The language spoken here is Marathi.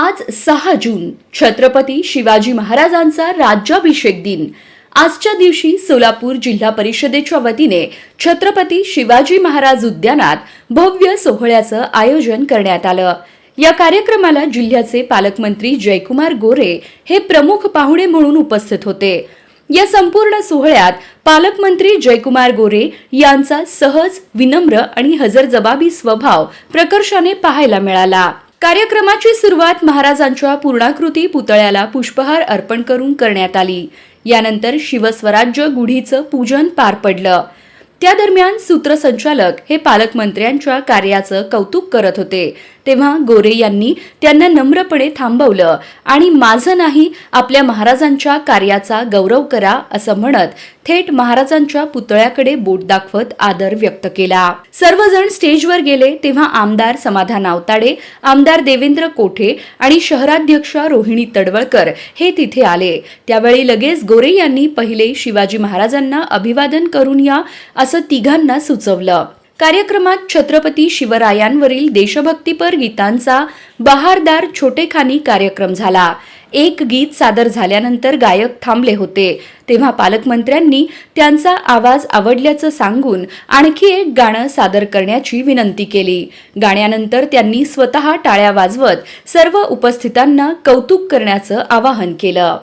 आज सहा जून छत्रपती शिवाजी महाराजांचा राज्याभिषेक दिन. आजच्या दिवशी सोलापूर जिल्हा परिषदेच्या वतीने छत्रपती शिवाजी महाराज उद्यानात भव्य सोहळ्याचं आयोजन करण्यात आलं. या कार्यक्रमाला जिल्ह्याचे पालकमंत्री जयकुमार गोरे हे प्रमुख पाहुणे म्हणून उपस्थित होते. या संपूर्ण सोहळ्यात पालकमंत्री जयकुमार गोरे यांचा सहज विनम्र आणि हजरजबाबी स्वभाव प्रकर्षाने पाहायला मिळाला. कार्यक्रमाची सुरुवात महाराजांच्या पूर्णाकृती पुतळ्याला पुष्पहार अर्पण करून करण्यात आली. यानंतर शिवस्वराज्य गुढीचं पूजन पार पडलं. त्या दरम्यान सूत्रसंचालक हे पालकमंत्र्यांच्या कार्याचं कौतुक करत होते. तेव्हा गोरे यांनी त्यांना नम्रपणे थांबवलं आणि माझं नाही आपल्या महाराजांच्या कार्याचा गौरव करा असं म्हणत थेट महाराजांच्या पुतळ्याकडे बोट दाखवत आदर व्यक्त केला. सर्वजण स्टेजवर गेले तेव्हा आमदार समाधान आवताडे आमदार देवेंद्र कोठे आणि शहराध्यक्षा रोहिणी तडवळकर हे तिथे आले. त्यावेळी लगेच गोरे यांनी पहिले शिवाजी महाराजांना अभिवादन करून या असं तिघांना सुचवलं. कार्यक्रमात छत्रपती शिवरायांवरील देशभक्तीपर गीतांचा बहारदार छोटेखानी कार्यक्रम झाला. एक गीत सादर झाल्यानंतर गायक थांबले होते. तेव्हा पालकमंत्र्यांनी त्यांचा आवाज आवडल्याचं सांगून आणखी एक गाणं सादर करण्याची विनंती केली. गाण्यानंतर त्यांनी स्वतः टाळ्या वाजवत सर्व उपस्थितांना कौतुक करण्याचं आवाहन केलं.